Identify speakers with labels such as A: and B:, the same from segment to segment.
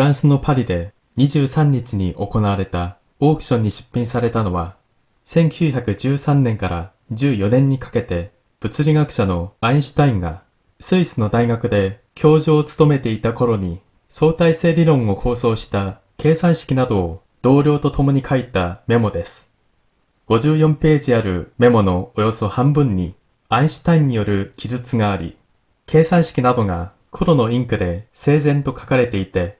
A: ランスのパリで23日に行われたオークションに出品されたのは、1913年から14年にかけて物理学者のアインシュタインがスイスの大学で教授を務めていた頃に相対性理論を構想した計算式などを同僚と共に書いたメモです。54ページあるメモのおよそ半分にアインシュタインによる記述があり、計算式などが黒のインクで整然と書かれていて、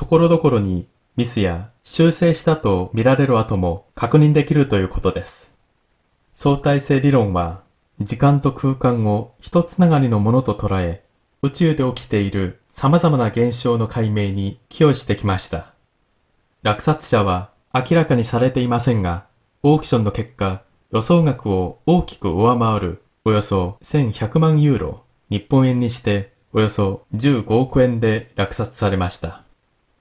A: ところどころにミスや修正したと見られる跡も確認できるということです。相対性理論は時間と空間を一つながりのものと捉え、宇宙で起きている様々な現象の解明に寄与してきました。落札者は明らかにされていませんが、オークションの結果、予想額を大きく上回るおよそ1100万ユーロ、日本円にしておよそ15億円で落札されました。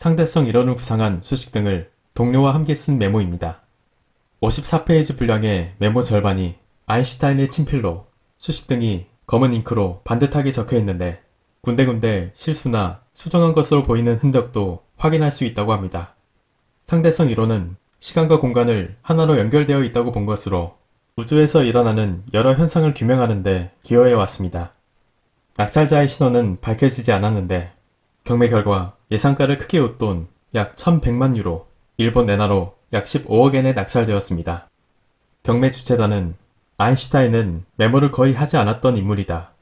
A: 상대성 이론을 구상한 수식 등을 동료와 함께 쓴 메모입니다. 54페이지 분량의 메모 절반이 아인슈타인의 친필로 수식 등이 검은 잉크로 반듯하게 적혀 있는데 군데군데 실수나 수정한 것으로 보이는 흔적도 확인할 수 있다고 합니다. 상대성 이론은 시간과 공간을 하나로 연결되어 있다고 본 것으로 우주에서 일어나는 여러 현상을 규명하는데 기여해 왔습니다. 낙찰자의 신원은 밝혀지지 않았는데 경매 결과 예상가를 크게 웃돈 약 1100만 유로, 일본 엔화로 약 15억엔에 낙찰되었습니다. 경매 주최단은 아인슈타인은 메모를 거의 하지 않았던 인물이다.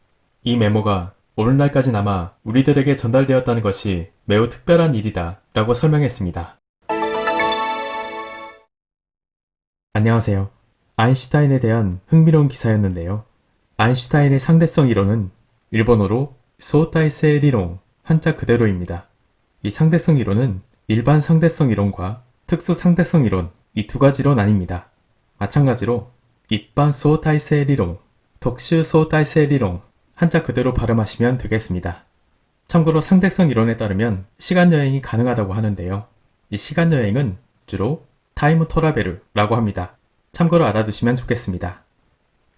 A: 이 메모가 오늘날까지 남아 우리들에게 전달되었다는 것이 매우 특별한 일이다. 라고 설명했습니다. 안녕하세요. 아인슈타인에 대한 흥미로운 기사였는데요. 아인슈타인의 상대성 이론은 일본어로 소타이세 리론 한자 그대로입니다. 이 상대성 이론은 일반 상대성 이론과 특수 상대성 이론 이 두 가지로 나뉩니다. 마찬가지로 일반 소타이세 리론, 특수 소타이세 리론 한자 그대로 발음하시면 되겠습니다. 참고로 상대성 이론에 따르면 시간 여행이 가능하다고 하는데요. 이 시간 여행은 주로 타이무 토라베르라고 합니다. 참고로 알아두시면 좋겠습니다.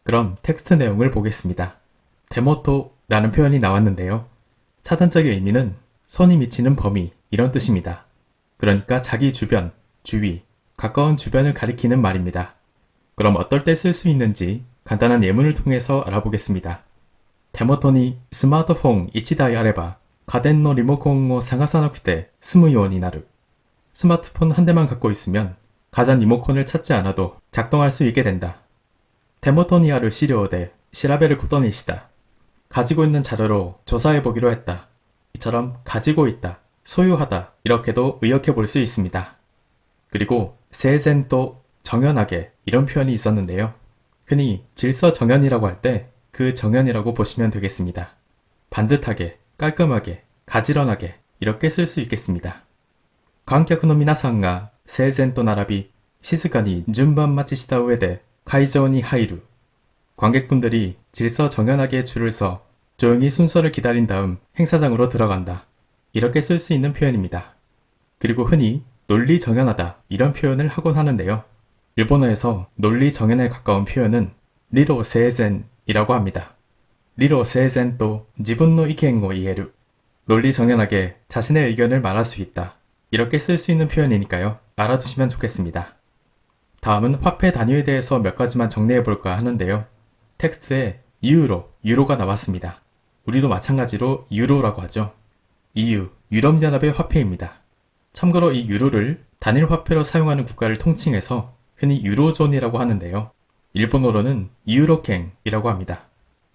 A: 그럼 텍스트 내용을 보겠습니다. 데모토라는 표현이 나왔는데요. 사전적인 의미는 선이 미치는 범위, 이런 뜻입니다. 그러니까 자기 주변, 주위, 가까운 주변을 가리키는 말입니다. 그럼 어떨 때 쓸 수 있는지 간단한 예문을 통해서 알아보겠습니다. 대모토니 스마트폰 이치다이 아레바 가덴노 리모컨을 상하사나쿠테 스무요원이 나루 스마트폰 한 대만 갖고 있으면 가전 리모컨을 찾지 않아도 작동할 수 있게 된다. 데모토니아를 시료어대 시라베를 고더니시다. 가지고 있는 자료로 조사해보기로 했다. 이처럼 가지고 있다, 소유하다 이렇게도 의역해 볼 수 있습니다. 그리고 세젠또 정연하게 이런 표현이 있었는데요. 흔히 질서 정연이라고 할 때 그 정연이라고 보시면 되겠습니다. 반듯하게, 깔끔하게, 가지런하게 이렇게 쓸 수 있겠습니다. 관객의 皆さんが整然と並び静かに順番待ちした上で会場に入る 관객분들이 질서 정연하게 줄을 서 조용히 순서를 기다린 다음 행사장으로 들어간다. 이렇게 쓸 수 있는 표현입니다. 그리고 흔히 논리 정연하다 이런 표현을 하곤 하는데요. 일본어에서 논리 정연에 가까운 표현은 리로 세젠이라고 합니다. 리로 세젠도 지분노 이켄고 이해루 논리 정연하게 자신의 의견을 말할 수 있다. 이렇게 쓸 수 있는 표현이니까요. 알아두시면 좋겠습니다. 다음은 화폐 단위에 대해서 몇 가지만 정리해 볼까 하는데요. 텍스트에 유로, 유로가 나왔습니다. 우리도 마찬가지로 유로라고 하죠. EU, 유럽연합의 화폐입니다. 참고로 이 유로를 단일 화폐로 사용하는 국가를 통칭해서 흔히 유로존이라고 하는데요. 일본어로는 유로갱이라고 합니다.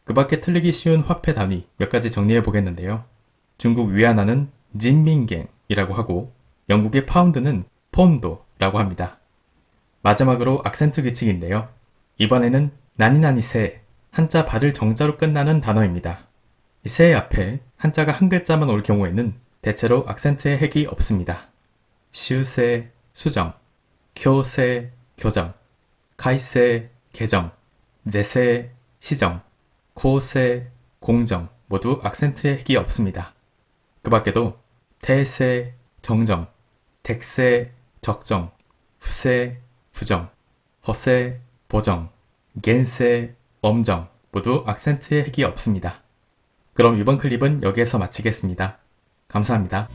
A: 그 밖에 틀리기 쉬운 화폐 단위 몇 가지 정리해 보겠는데요. 중국 위안화는 진민갱이라고 하고 영국의 파운드는 폰도라고 합니다. 마지막으로 악센트 규칙인데요. 이번에는 나니나니세 한자 발을 정자로 끝나는 단어입니다. 이세 앞에 한자가 한 글자만 올 경우에는 대체로 악센트의 핵이 없습니다. 시우세, 수정, 교세, 교정, 가이세, 개정, 네세, 시정, 코세, 공정 모두 악센트의 획이 없습니다. 그 밖에도 태세, 정정, 덱세, 적정, 후세, 부정, 허세, 보정, 겐세, 엄정 모두 악센트의 획이 없습니다. 그럼 이번 클립은 여기에서 마치겠습니다. 감사합니다.